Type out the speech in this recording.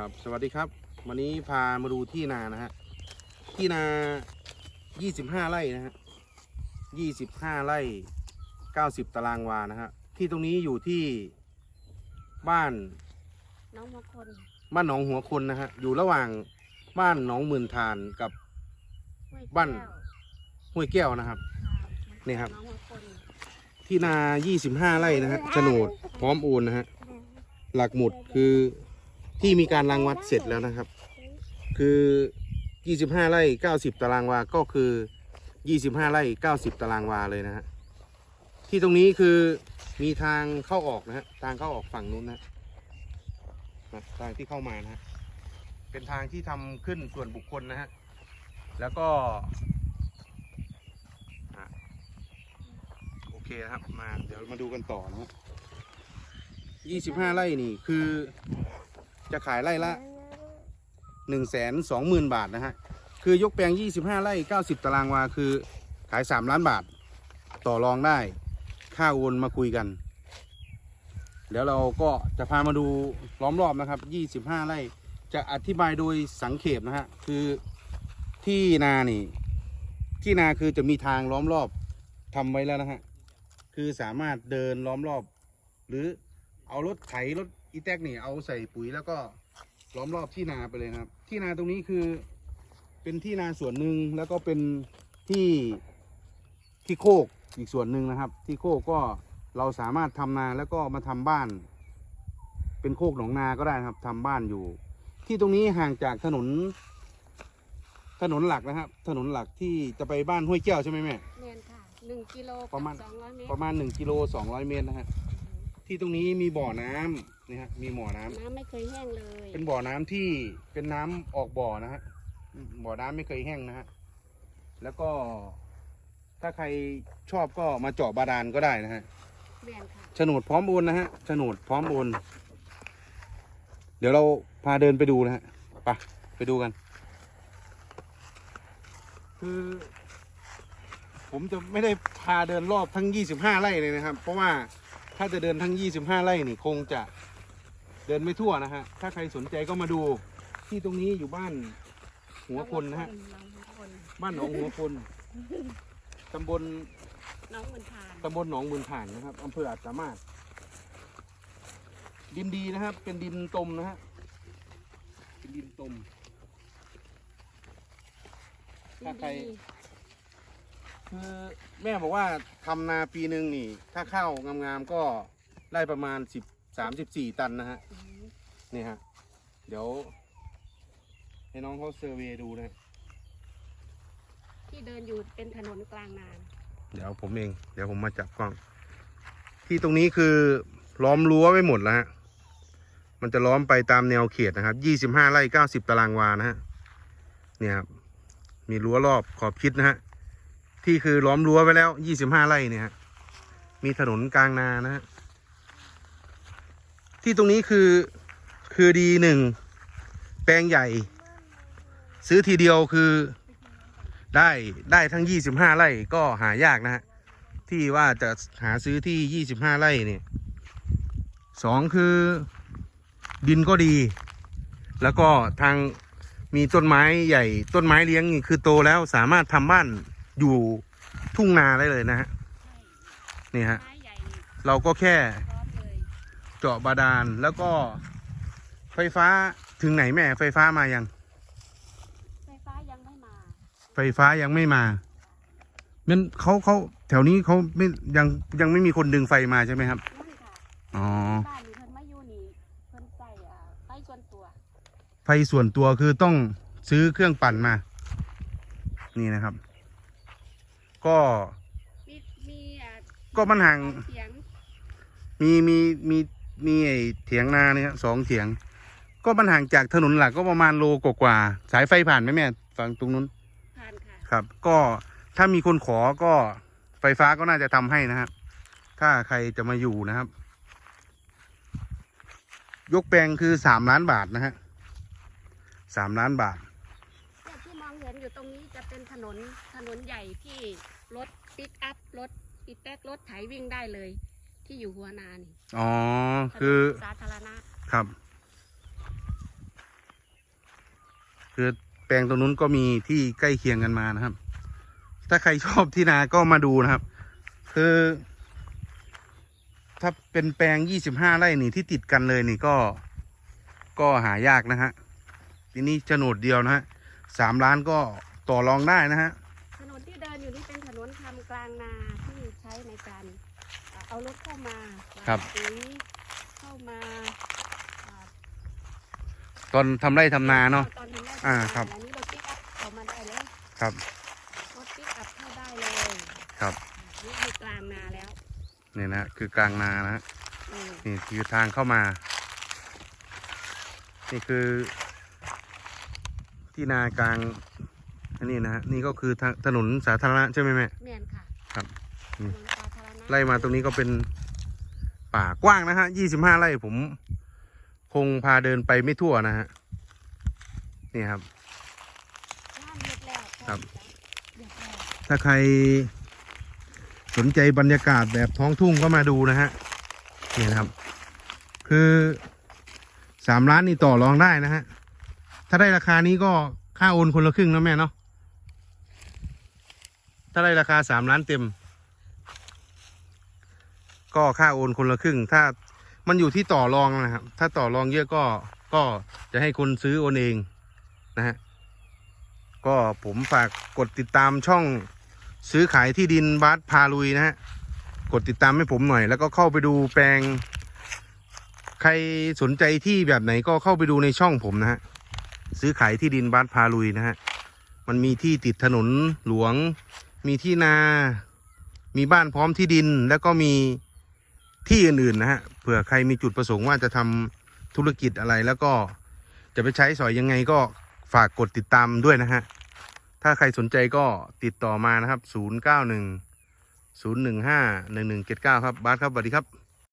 ครับ สวัสดีครับ วันนี้พามาดูที่นานะฮะ ที่นา 25 ไร่นะฮะ 25 ไร่ 90 ตารางวานะฮะ ที่ตรงนี้อยู่ที่บ้านน้องมงคลบ้านหนองหัวคนนะฮะ อยู่ระหว่างบ้านหนองหมื่นทานกับห้วยบ้านแก้วห้วยแก้วนะครับค่ะนี่ครับ น้องมงคลที่นา 25 ไร่นะฮะโฉนดพร้อมโอนนะฮะ หลักหมุดคือ ที่มีการรังวัดเสร็จแล้วนะครับ คือ 25 ไร่ 90 ตารางวา ก็คือ 25 ไร่ 90 ตารางวาเลยนะฮะ ที่ตรงนี้คือมีทางเข้าออกนะฮะ ทางเข้าออกฝั่งนู้นนะทางที่เข้ามานะฮะ เป็นทางที่ทำขึ้นส่วนบุคคลนะฮะ แล้วก็โอเคนะครับ มา เดี๋ยวมาดูกันต่อนะฮะ 25 ไร่นี่คือ จะขายไร่ละ1 2 0 0 0 0บาทนะฮะ คือยกแปลง25ไร่90ตารางวาคือขาย3ล้านบาท ต่อรองได้ ค่าโอนมาคุยกัน เดี๋ยวเราก็จะพามาดูล้อมรอบนะครับ25ไร่ จะอธิบายโดยสังเขปนะฮะ คือที่นานี่ ที่นาคือจะมีทางล้อมรอบทำไว้แล้วนะฮะ คือสามารถเดินล้อมรอบ หรือเอารถไถรถ อีแท็กนี่เอาใส่ปุ๋ยแล้วก็ล้อมรอบที่นาไปเลยนะครับ ที่นาตรงนี้คือเป็นที่นาส่วนหนึ่งแล้วก็เป็นที่ที่โคกอีกส่วนหนึ่งนะครับ ที่โคกก็เราสามารถทำนาแล้วก็มาทำบ้าน เป็นโคกหนองนาก็ได้นะครับทำบ้านอยู่ ที่ตรงนี้ห่างจากถนน ถนนหลักนะครับ ถนนหลักที่จะไปบ้านห้วยแก้วใช่ไหมแม่เนียนค่ะหนึ่งกิโลประมาณสองร้อยเมตรประมาณ1กิโล200เมตรนะฮะ ที่ตรงนี้มีบ่อน้ำนี่ฮะมีบ่อน้ำน้ำไม่เคยแห้งเลยเป็นบ่อน้ำที่เป็นน้ำออกบ่อนะฮะบ่อน้ำไม่เคยแห้งนะฮะแล้วก็ ถ้าใครชอบก็มาเจาะบาดาลก็ได้นะฮะเนียนค่ะโฉนดพร้อมโอนนะฮะโฉนดพร้อมโอนเดี๋ยวเราพาเดินไปดูนะฮะไปไปดูกัน คือ ผมจะไม่ได้พาเดินรอบทั้ง 25 ไร่เลยนะครับ เพราะว่า ถ้าจะเดินทั้ง 25 ไร่นี่คงจะเดินไม่ทั่วนะฮะ ถ้าใครสนใจก็มาดูที่ตรงนี้อยู่บ้านหัวคนนะฮะน้องมงคลบ้านหนองหัวคน ตำบลน้องมันทานตำบลหนองมืนผ่านนะครับอำเภออาจสามารถ ดินดีนะครับ เป็นดินตมนะฮะ เป็นดินตม ถ้าใคร ดี คือแม่บอกว่าทำนาปีหนึ่งนี่ ถ้าข้าวงามๆก็ได้ประมาณสิบสามสิบสี่ตันนะฮะอืมนี่ฮะ เดี๋ยว ให้น้องเขาเซอร์เวย์ดูนะที่เดินอยู่เป็นถนนกลางนานเดี๋ยวผมเอง เดี๋ยวผมมาจับกล้อง ที่ตรงนี้คือล้อมรั้วไว้หมดแล้วฮะ มันจะล้อมไปตามแนวเขตนะครับยี่สิบห้าไร่เก้าสิบตารางวานะฮะ เนี่ยครับ มีรั้วรอบขอบชิดนะฮะ ที่คือล้อมรั้วไว้แล้วยี่สิบห้าไร่เนี่ยมีถนนกลางนานะฮะที่ตรงนี้คือคือดีหนึ่งแปลงใหญ่ ซื้อทีเดียวคือได้ได้ทั้ง25ไร่ก็หายากนะฮะที่ว่าจะหาซื้อที่25ไร่เนี่ยสองคือดินก็ดี แล้วก็ทางมีต้นไม้ใหญ่ต้นไม้เลี้ยงนี่คือโตแล้วสามารถทำบ้าน อยู่ทุ่งนาได้เลยนะฮะใช่นี่ฮะไม้ใหญ่เราก็แค่พร้อมเลยเจาะบาดาลแล้วก็ไฟฟ้าถึงไหนแม่ ไฟฟ้ามายัง ไฟฟ้ายังไม่มา ไฟฟ้ายังไม่มามันเขาเขาแถวนี้เขาไม่ยังยังไม่มีคนดึงไฟมาใช่ไหมครับนั่นค่ะอ๋อบ้านนี้เพิ่นมาอยู่นี่เพิ่นใส่อ่าไฟส่วนตัว ไฟส่วนตัวคือต้องซื้อเครื่องปั่นมา นี่นะครับ ก็มีมีอ่าก็มันห่าง เสียงมีมีมีมีไอเถียงนาเนี่ยสองเถียง ก็มันห่างจากถนนหลักก็ประมาณโลกว่าๆสายไฟผ่านไหมแม่ฝั่งตรงนู้นผ่านค่ะ ครับ ก็ถ้ามีคนขอก็ไฟฟ้าก็น่าจะทำให้นะครับ ถ้าใครจะมาอยู่นะครับ ยกแปลงคือสามล้านบาทนะฮะสามล้านบาท เนี่ยที่มองเห็นอยู่ตรงนี้จะเป็นถนนถนนใหญ่ที่ รถปิกอัพรถอีแท็กรถไถวิ่งได้เลย ที่อยู่หัวนานี่อ๋อถนนคือสาธารณะครับ คือแปลงตรงนู้นก็มีที่ใกล้เคียงกันมานะครับ ถ้าใครชอบที่นาก็มาดูนะครับ คือ ถ้าเป็นแปลงยี่สิบห้าไร่นี่ที่ติดกันเลยนี่ก็ ก็หายากนะฮะ ทีนี้โฉนดเดียวนะฮะสามล้านก็ต่อรองได้นะฮะ กลางนาที่ใช้ในการอ่าเอารถเข้ามาครับปุ๋ยเข้ามาอ่าตอนทำไร่ทำนาเนาะตอนทำไร่อ่าทำนครับอันนี้รถปิกอัพเข้ามาได้แล้วครับรถปิกอัพเข้าได้เลยครับนี่คือกลางนาแล้วเนี่ยนะคือกลางนานะฮะอืมนี่คือทางเข้ามา นี่คือ ที่นากลางอันนี้นะฮะนี่ก็คือทางถนนสาธารณะใช่ไหมแม่เมียน ค่ะครับถนนสาธารณะไล่มาตรงนี้ก็เป็นป่ากว้างนะฮะยี่สิบห้าไร่ผม คงพาเดินไปไม่ทั่วนะฮะ นี่ครับบ้านเล็กแล้วครับเรียบร้อยถ้าใครสนใจบรรยากาศแบบท้องทุ่งก็มาดูนะฮะ นี่นะครับ คือสามล้านนี่ต่อรองได้นะฮะ ถ้าได้ราคานี้ก็ค่าโอนคนละครึ่งนะแม่เนาะ ถ้าได้ราคาสามล้านเต็ม ก็ค่าโอนคนละครึ่ง ถ้ามันอยู่ที่ต่อรองนะครับ ถ้าต่อรองเยอะก็ก็จะให้คนซื้อโอนเองนะฮะก็ผมฝากกดติดตามช่องซื้อขายที่ดินบัสพาลุยนะฮะกดติดตามให้ผมหน่อย แล้วก็เข้าไปดูแปลง ใครสนใจที่แบบไหนก็เข้าไปดูในช่องผมนะฮะซื้อขายที่ดินบัสพาลุยนะฮะมันมีที่ติดถนนหลวง มีที่นา มีบ้านพร้อมที่ดิน แล้วก็มีที่อื่นๆนะฮะ เผื่อใครมีจุดประสงค์ว่าจะทำธุรกิจอะไรแล้วก็จะไปใช้สอยยังไงก็ฝากกดติดตามด้วยนะฮะ ถ้าใครสนใจก็ติดต่อมานะครับ 091 015 1179 ครับ บาสครับสวัสดีครับ